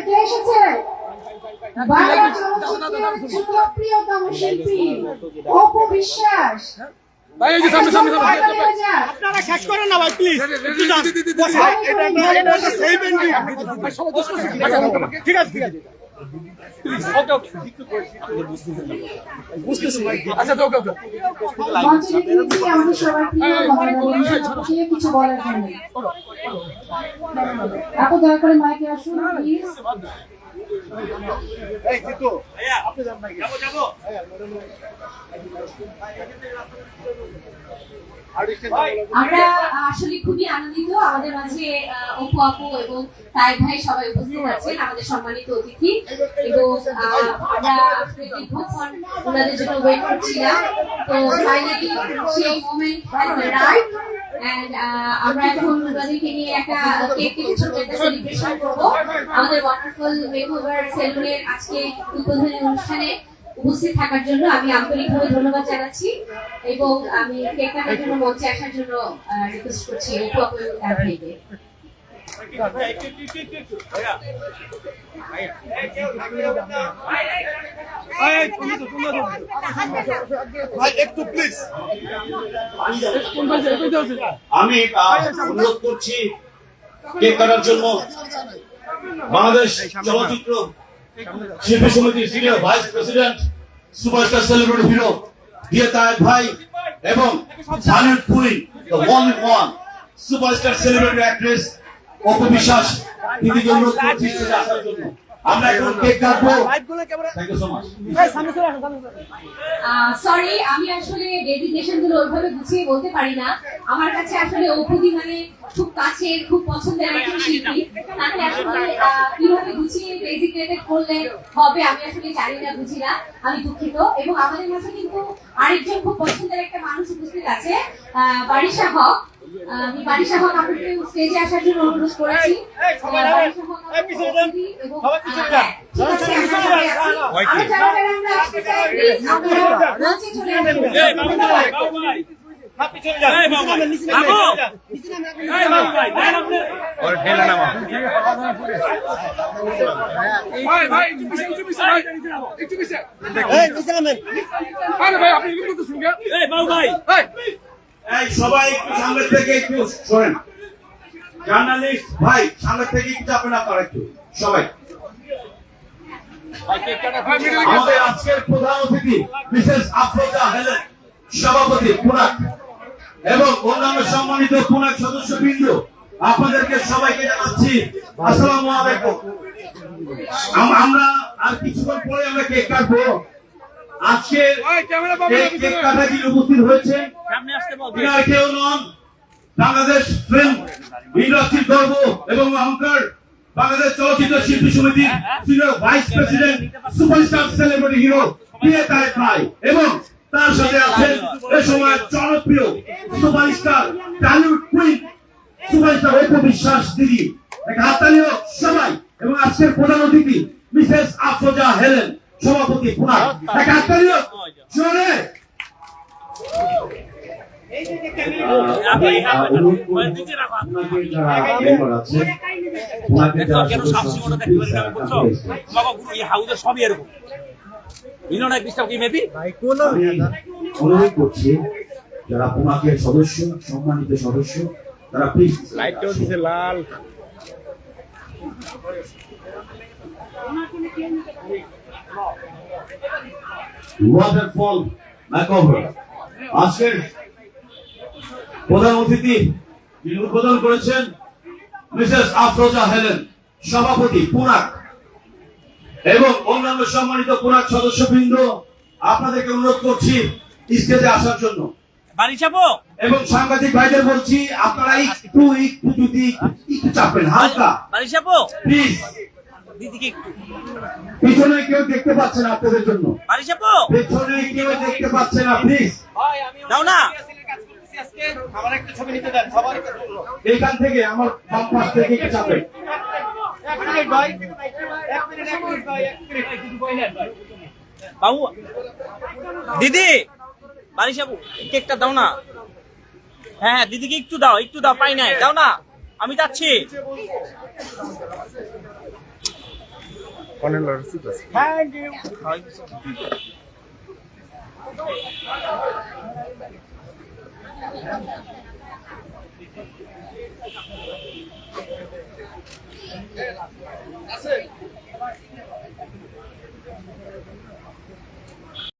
কে এসেছে বাংলা চলচ্চিত্রের জনপ্রিয়তম শিল্পী অপু বিশ্বাস ভাই এই যে সামনে সামনে সামনে হাততালি হয়ে যাক। আপনারা শেষ করেন না ভাই প্লিজ এটা ঠিক আছে ঠিক আছে আচ্ছা কিছু বলার জন্য আপু দয়া করে মাইকে আসুন প্লিজ এই জিতু আপনি যাব যাব। আমরা আসলে খুবই আনন্দিত। আমাদের মাঝে অপু আপু এবং তাই ভাই সবাই উপস্থিত আছেন, আমাদের সম্মানিত অতিথি। এবং আমরা দীর্ঘক্ষণ ওনাদের জন্য ওয়েট করছিলাম। তো ফাইনালি সেই মোমেন্ট আমরা এখন একটা সেলিব্রেশন করব। আমাদের আজকে উদ্বোধনী অনুষ্ঠানে। উপস্থিত থাকার জন্য আমি আন্তরিকভাবে ধন্যবাদ জানাচ্ছি এবং আমি কেক কাটার জন্য মঞ্চে আসার জন্য রিকোয়েস্ট করছি অপু আপু ভাইকে আমি অনুরোধ করছি কেক কাটার জন্য বাংলাদেশ চলচ্চিত্র শিল্পী সমিতির senior vice president superstar celebrity hero দিয়ে তায়েক ভাই এবং জানেন Puri the one one superstar celebrity actress Apu Biswas তিনি অনুরোধ আসার জন্য আমরা এখন কেক কাটবো। Thank you so much. Sorry আমি আসলে ডেজিগনেশনগুলো ওইভাবে গুছিয়ে বলতে পারি না। আমার কাছে আসলে অপুদি মানে খুব কাছের খুব পছন্দের একজন শিল্পী। তাকে আসলে কীভাবে গুছিয়ে ডেজিগনেটেড করলে হবে আমি আসলে জানি না বুঝি না। আমি দুঃখিত। এবং আমাদের মাঝে কিন্তু আরেকজন খুব পছন্দের একটা মানুষ উপস্থিত আছে আহ, বারিশা হক। আমি বারিশা হক আপনাকে স্টেজে আসার জন্য অনুরোধ করেছি। একটু পিছে ভাই। আপনি বাবু ভাই। ভাই এই, সবাই একটু সামনে থেকে একটু সরেন। জার্নালিস্ট, ভাই সামনে থেকে একটু আপনারা একটু, সবাই। আমাদের আজকের প্রধান অতিথি, মিসেস আফরোজা হেলেন, সভাপতি পুনাক, এবং অন্যান্য সম্মানিত পুনাক সদস্যবৃন্দ, আপনাদেরকে সবাইকে জানাচ্ছি, আসসালামু আলাইকুম। আম- আমরা আর কিছুক্ষণ পরে আমরা কেক কাটবো। এই কেক উপস্থিত ইনার কেউ নন। বাংলাদেশ ফিল্ম ইন্ডাস্ট্রির গর্ব এবং অহংকার। বাংলাদেশ চলচ্চিত্র শিল্পী সমিতির senior vice president superstar celebrity hero PA Tarek ভাই এবং তার সাথে আছেন এ সময় জনপ্রিয় superstar Tollywood queen. Superstar Apu Biswas দিদি। একটা হাততালি হোক সবাই। এবং আজকের প্রধান অতিথি মিসেস আফরোজা হেলেন। সভাপতি সবই এরকম। মিলন এক ডিস্টার্ব কি মেবি? অনুরোধ করছি যারা পুনাকের সদস্য সম্মানিত সদস্য তারা প্লিজ লাল। ওয়াটারফল ম্যাকওভার আজকের প্রধান অতিথি যিনি উদ্বোধন করেছেন, মিসেস আফরোজা হেলেন, সভাপতি পুনাক। এবং অন্যান্য সম্মানিত পুনাক সদস্যবৃন্দ, আপনাদেরকে অনুরোধ করছি স্টেজে আসার জন্য। বাড়ি এবং সাংবাদিক ভাইদের বলছি আপনারা একটু একটু যদি একটু চাপেন হালকা। বাড়ি প্লিজ দিদিকে একটু। পিছনে কেউ দেখতে পাচ্ছে না আপনাদের জন্য। বাড়ি চাপো পেছনে কেউ দেখতে পাচ্ছে না প্লিজ দাও না। আমার একটা ছবি নিতে দেন সবার একটা ছবি। এখান থেকে আমার বাম পাশ থেকে একটু চাপেন এক মিনিট ভাই এক মিনিট এক মিনিট ভাই এক মিনিট। বাবু দিদি। বাড়ি কেকটা দাও না। হ্যাঁ হ্যাঁ দিদিকে একটু দাও একটু দাও পাই নাই। দাও না আমি যাচ্ছি। Thank you.